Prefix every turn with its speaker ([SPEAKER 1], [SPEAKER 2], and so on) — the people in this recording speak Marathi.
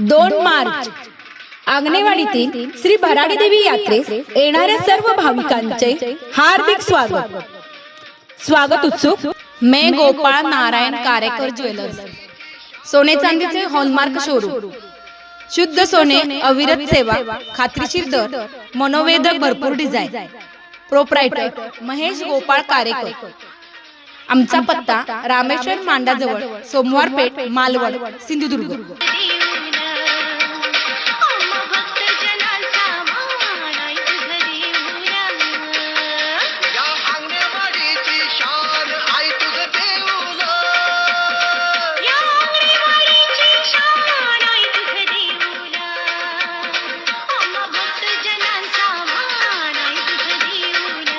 [SPEAKER 1] दोन मार्च. आंगणेवाडीतील श्री भराडी देवी यात्रेस येणाऱ्या सर्व भाविकांचे हार्दिक स्वागत. स्वागत उत्सुक.
[SPEAKER 2] मे गोपाळ नारायण कारेकर ज्वेलर्स. सोने चांदीचे हॉलमार्क शोरूम. शुद्ध सोने अविरत सेवा खात्रीशीर दर मनोवेदक भरपूर डिझाईन. प्रोप्रायटर महेश गोपाळ कारेकर. आमचा पत्ता रामेश्वर मांडाजवळ सोमवार पेठ मालवण सिंधुदुर्ग.